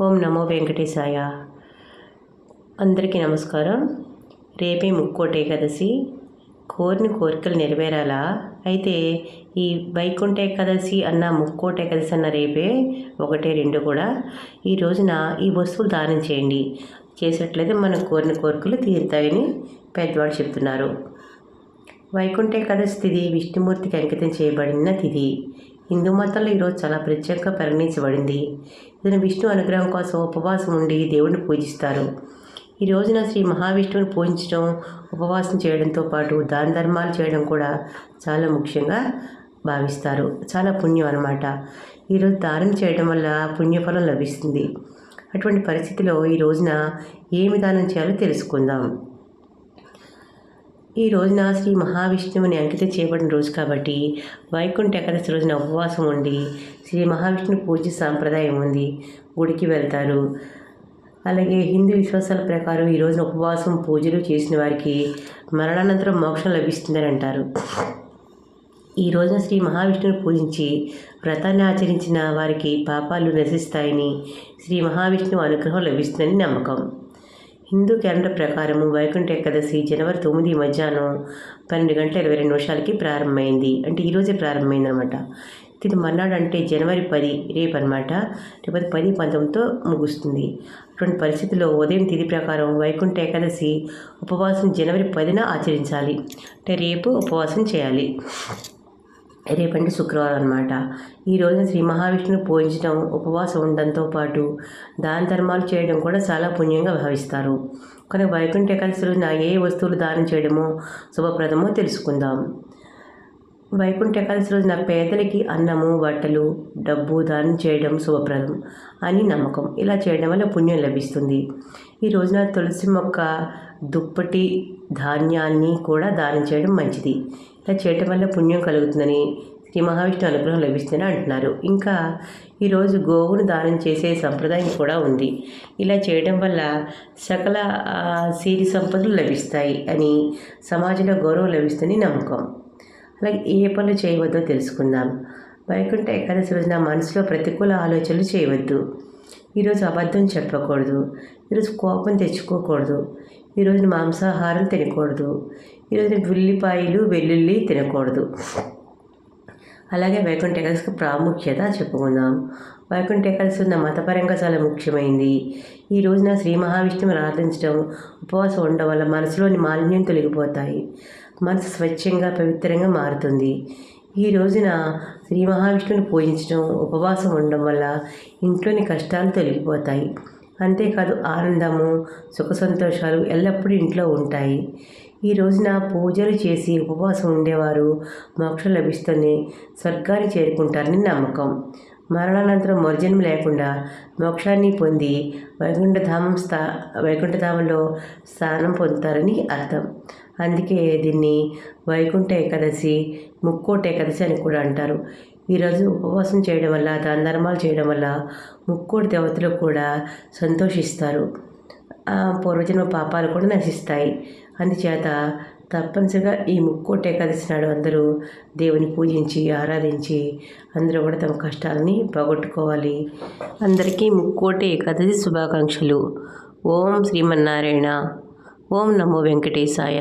ఓం నమో వెంకటేశాయ. అందరికీ నమస్కారం. రేపే ముక్కోటి ఏకాదశి. కోరిన కోరికలు నెరవేరాలా? అయితే ఈ వైకుంఠ ఏకాదశి అన్న ముక్కోటి ఏకాదశి అన్న రేపే ఒకటే రెండు కూడా. ఈ రోజున ఈ వస్తువులు దానం చేయండి. చేసినట్లయితే మన కోరిన కోరికలు తీరుతాయని పెద్దవాడు చెప్తున్నారు. వైకుంఠ ఏకాదశి తిథి విష్ణుమూర్తికి అంకితం చేయబడిన తిథి. హిందూ మతంలో ఈరోజు చాలా ప్రత్యేకంగా పరిగణించబడింది. ఇతను విష్ణు అనుగ్రహం కోసం ఉపవాసం ఉండి దేవుడిని పూజిస్తారు. ఈ రోజున శ్రీ మహావిష్ణువుని పూజించడం ఉపవాసం చేయడంతో పాటు దాన ధర్మాలు చేయడం కూడా చాలా ముఖ్యంగా భావిస్తారు. చాలా పుణ్యం అనమాట ఈరోజు దానం చేయడం వల్ల పుణ్యఫలం లభిస్తుంది. అటువంటి పరిస్థితిలో ఈ రోజున ఏమి దానం చేయాలో తెలుసుకుందాం. ఈ రోజున శ్రీ మహావిష్ణువుని అంకితం చేయబడిన రోజు కాబట్టి వైకుంఠ ఏకాదశి రోజున ఉపవాసం ఉండి శ్రీ మహావిష్ణు పూజ సాంప్రదాయం ఉంది. గుడికి వెళ్తారు. అలాగే హిందూ విశ్వాసాల ప్రకారం ఈ రోజున ఉపవాసం పూజలు చేసిన వారికి మరణానంతరం మోక్షం లభిస్తుందని అంటారు ఈ రోజున శ్రీ మహావిష్ణువుని పూజించి వ్రతాన్ని ఆచరించిన వారికి పాపాలు నశిస్తాయని శ్రీ మహావిష్ణువు అనుగ్రహం లభిస్తుందని నమ్మకం. హిందూ క్యాలెండర్ ప్రకారం వైకుంఠ ఏకాదశి జనవరి తొమ్మిది మధ్యాహ్నం పన్నెండు గంటల ఇరవై రెండు నిమిషాలకి ప్రారంభమైంది. అంటే ఈరోజే ప్రారంభమైంది అనమాట ఇది మర్నాడు అంటే జనవరి పది రేపు అనమాట రేపు పది పంతొమ్మిదితో ముగుస్తుంది. అటువంటి పరిస్థితుల్లో ఉదయం తిథి ప్రకారం వైకుంఠ ఏకాదశి ఉపవాసం జనవరి పదిన ఆచరించాలి. అంటే రేపు ఉపవాసం చేయాలి. రేపంటే శుక్రవారం అనమాట ఈ రోజున శ్రీ మహావిష్ణువు పూజించడం ఉపవాసం ఉండడంతో పాటు దాన ధర్మాలు చేయడం కూడా చాలా పుణ్యంగా భావిస్తారు. కనుక వైకుంఠ ఏకాదశి రోజున ఏ వస్తువులు దానం చేయడమో శుభప్రదమో తెలుసుకుందాం. వైకుంఠ ఏకాదశి రోజున పేదలకి అన్నము బట్టలు డబ్బు దానం చేయడం శుభప్రదం అని నమ్మకం. ఇలా చేయడం వల్ల పుణ్యం లభిస్తుంది. ఈ రోజున తులసి మొక్క దుప్పటి ధాన్యాన్ని కూడా దానం చేయడం మంచిది. ఇలా చేయటం వల్ల పుణ్యం కలుగుతుందని శ్రీ మహావిష్ణు అనుగ్రహం లభిస్తుందని అంటున్నారు. ఇంకా ఈరోజు గోవును దానం చేసే సంప్రదాయం కూడా ఉంది. ఇలా చేయడం వల్ల సకల సిరి సంపదలు లభిస్తాయి అని సమాజంలో గౌరవం లభిస్తుందని నమ్మకం. అలాగే ఏ పనులు చేయవద్దో తెలుసుకుందాం. వైకుంఠ ఏకాదశి రోజున మనసులో ప్రతికూల ఆలోచనలు చేయవద్దు. ఈరోజు అబద్ధం చెప్పకూడదు. ఈరోజు కోపం తెచ్చుకోకూడదు. ఈరోజు మాంసాహారం తినకూడదు. ఈరోజు ఉల్లిపాయలు వెల్లుల్లి తినకూడదు. అలాగే వైకుంఠ ఏకాదశికి ప్రాముఖ్యత చెప్పుకుందాం. వైకుంఠ ఏకాదశి ఉన్న మతపరంగా చాలా ముఖ్యమైంది. ఈ రోజున శ్రీ మహావిష్ణువు ఆరాధించడం ఉపవాసం ఉండడం వల్ల మనసులోని మాలిన్యం తొలగిపోతాయి. మనసు స్వచ్ఛంగా పవిత్రంగా మారుతుంది. ఈ రోజున శ్రీ మహావిష్ణువుని పూజించడం ఉపవాసం ఉండడం వల్ల ఇంట్లోని కష్టాలు తొలగిపోతాయి. అంతేకాదు ఆనందము సుఖ సంతోషాలు ఎల్లప్పుడూ ఇంట్లో ఉంటాయి. ఈ రోజున పూజలు చేసి ఉపవాసం ఉండేవారు మోక్షం లభిస్తుంది స్వర్గాన్ని చేరుకుంటారని నమ్మకం. మరణానంతరం మరుజన్మ లేకుండా మోక్షాన్ని పొంది వైకుంఠధామం స్థా వైకుంఠధామంలో స్థానం పొందుతారని అర్థం. అందుకే దీన్ని వైకుంఠ ఏకాదశి ముక్కోట ఏకాదశి అని కూడా అంటారు. ఈరోజు ఉపవాసం చేయడం వల్ల దాన ధర్మాలు చేయడం వల్ల ముక్కోటి దేవతలు కూడా సంతోషిస్తారు. పూర్వజన్మ పాపాలు కూడా నశిస్తాయి. అందుచేత తప్పనిసరిగా ఈ ముక్కోటి ఏకాదశి నాడు అందరూ దేవుని పూజించి ఆరాధించి అందరూ కూడా తమ కష్టాలని పోగొట్టుకోవాలి. అందరికీ ముక్కోటి ఏకాదశి శుభాకాంక్షలు. ఓం శ్రీమన్నారాయణ. ఓం నమో వెంకటేశాయ.